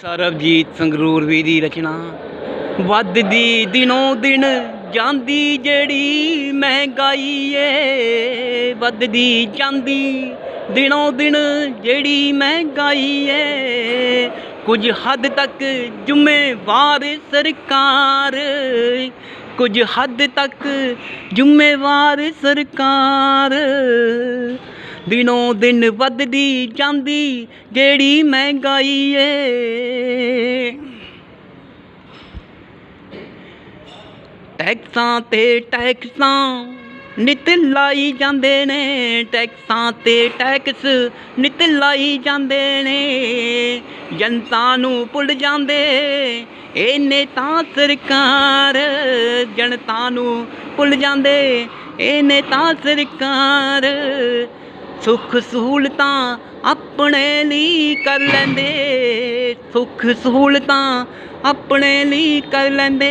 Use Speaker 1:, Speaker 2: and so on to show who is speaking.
Speaker 1: ਸਰਬਜੀਤ ਸੰਗਰੂਰ ਵੀ ਦੀ ਰਚਨਾ। ਵੱਧਦੀ ਦਿਨੋਂ ਦਿਨ ਜਾਂਦੀ ਜਿਹੜੀ ਮਹਿੰਗਾਈ ਏ ਵੱਧਦੀ ਜਾਂਦੀ ਦਿਨੋਂ ਦਿਨ ਜਿਹੜੀ ਮਹਿੰਗਾਈ ਏ ਕੁਝ ਹੱਦ ਤੱਕ ਜ਼ਿੰਮੇਵਾਰ ਸਰਕਾਰ। ਕੁਝ ਹੱਦ ਤੱਕ ਜ਼ਿੰਮੇਵਾਰ ਸਰਕਾਰ। ਦਿਨੋਂ ਦਿਨ ਵੱਧਦੀ ਜਾਂਦੀ, ਜਿਹੜੀ ਮਹਿੰਗਾਈ ਏ ਟੈਕਸਾਂ ਤੇ ਟੈਕਸਾਂ ਨਿਤ ਲਾਈ ਜਾਂਦੇ ਨੇ। ਟੈਕਸਾਂ ਤੇ ਟੈਕਸ ਨਿਤ ਲਾਈ ਜਾਂਦੇ ਨੇ। ਜਨਤਾ ਨੂੰ ਭੁੱਲ ਜਾਂਦੇ, ਇਹਨੇ ਤਾਂ ਸਰਕਾਰ। ਜਨਤਾ ਨੂੰ ਭੁੱਲ ਜਾਂਦੇ, ਇਹਨੇ ਤਾਂ ਸਰਕਾਰ। ਸੁੱਖ ਸਹੂਲਤਾਂ ਆਪਣੇ ਲਈ ਕਰ ਲੈਂਦੇ। ਸੁੱਖ ਸਹੂਲਤਾਂ ਆਪਣੇ ਲਈ ਕਰ ਲੈਂਦੇ।